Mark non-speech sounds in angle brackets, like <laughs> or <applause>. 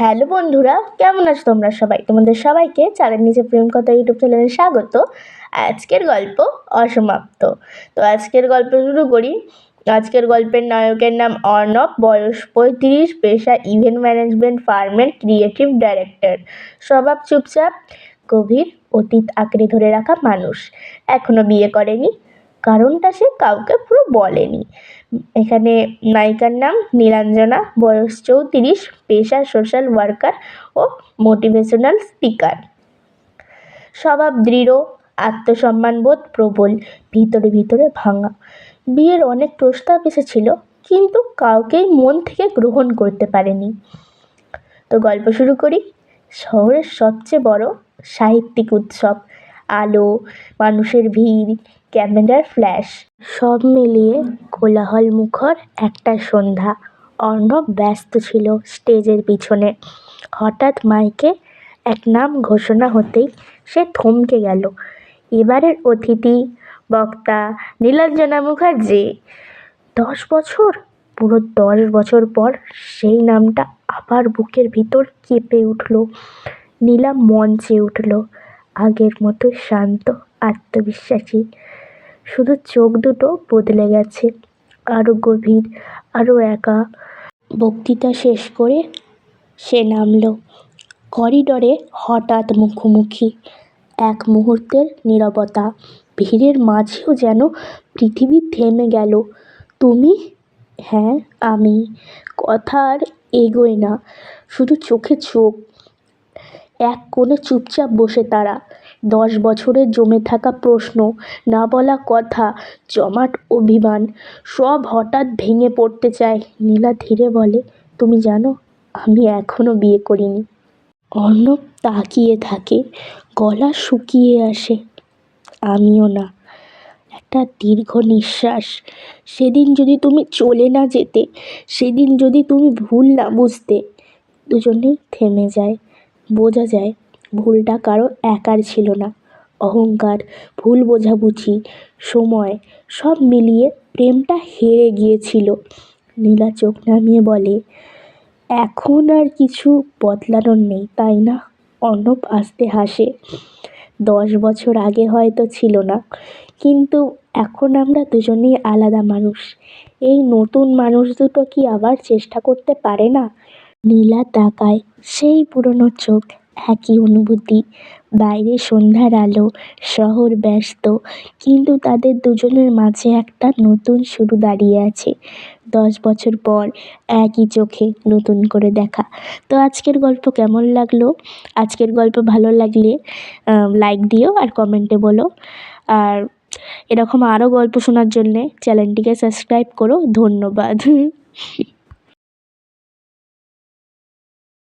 Hello বন্ধুরা, কেমন আছো তোমরা সবাই? তোমাদের সবাইকে চাঁদের নিচে প্রেম কথা ইউটিউব চ্যানেলে স্বাগত। আজকের গল্প অসমাপ্ত। তো আজকের গল্প শুরু করি। আজকের গল্পের নায়কের নাম অর্ণব, বয়স পঁয়ত্রিশ, পেশা ইভেন্ট ম্যানেজমেন্ট ফার্মের ক্রিয়েটিভ ডাইরেক্টর স্বভাব চুপচাপ, গভীর, অতীত আঁকড়ে ধরে রাখা মানুষ। এখনও বিয়ে করেনি। কারণটা সে কাউকে পুরো বলেনি। এখানে নায়িকার নাম নীলাঞ্জনা, বয়স চৌত্রিশ, পেশা সোশ্যাল ওয়ার্কার ও মোটিভেশনাল স্পিকার। স্বভাব দৃঢ় আত্মসম্মানবোধ প্রবল, ভিতরে ভিতরে ভাঙা। বিয়ের অনেক প্রস্তাব এসেছিল, কিন্তু কাউকেই মন থেকে গ্রহণ করতে পারেনি। তো গল্প শুরু করি। শহরের সবচেয়ে বড় সাহিত্যিক উৎসব, আলো, মানুষের ভিড় ক্যামেরার ফ্ল্যাশ। সব মিলিয়ে কোলাহল মুখর একটা সন্ধ্যা। অর্ণব ব্যস্ত ছিল স্টেজের পিছনে। হঠাৎ মাইকে এক নাম ঘোষণা হতেই সে থমকে গেল। এবারের অতিথি বক্তা নীলাঞ্জনা মুখার্জি। দশ বছর? পুরো দশ বছর পর সেই নামটা আবার বুকের ভিতর কেঁপে উঠল। নীলা মঞ্চে উঠল। আগের মতো শান্ত, আত্মবিশ্বাসী শুধু চোখ দুটো বদলে গেছে। আরও গভীর আরও একা। বক্তৃতা শেষ করে সে নামল। করিডরে হঠাৎ মুখোমুখি। এক মুহূর্তের নীরবতা। ভিড়ের মাঝেও যেন পৃথিবী থেমে গেল। তুমি? হ্যাঁ আমি। কথা আর এগোয় না। শুধু চোখে চোখ। এক কোণে চুপচাপ বসে তারা। দশ বছরের জমে থাকা প্রশ্ন, না বলা কথা, জমাট অভিমান, সব হঠাৎ ভেঙে পড়তে চায়। নীলা ধীরে বলে, তুমি জানো, আমি এখনও বিয়ে করিনি। অর্ণব তাকিয়ে থাকে, গলা শুকিয়ে আসে, আমিও না। একটা দীর্ঘ নিঃশ্বাস। সেদিন যদি তুমি চলে না যেতে, সেদিন যদি তুমি ভুল না বুঝতে, দুজনেই থেমে যায়। বোঝা যায় ভুলটা কারও একার ছিল না। অহংকার, ভুল বোঝাবুঝি, সময় সব মিলিয়ে প্রেমটা হেরে গিয়েছিল। নীলা চোখ নামিয়ে বলে, এখন আর কিছু বদলানোর নেই, তাই না? অর্ণব আস্তে হাসে, দশ বছর আগে হয়তো ছিল না, কিন্তু এখন আমরা দুজনেই আলাদা মানুষ। এই নতুন মানুষ দুটো কি আবার চেষ্টা করতে পারে না? নীলা তাকায়, সেই পুরনো চোখ একই অনুভূতি। বাইরে সন্ধ্যার আলো, শহর ব্যস্ত, কিন্তু তাদের দুজনের মাঝে একটা নতুন শুরু দাঁড়িয়ে আছে। দশ বছর পর একই চোখে নতুন করে দেখা। তো আজকের গল্প কেমন লাগল? আজকের গল্প ভালো লাগলে লাইক দিও আর কমেন্টে বলো। আর এরকম আরও গল্প শোনার জন্যে চ্যানেলটিকে সাবস্ক্রাইব করো। ধন্যবাদ। <laughs>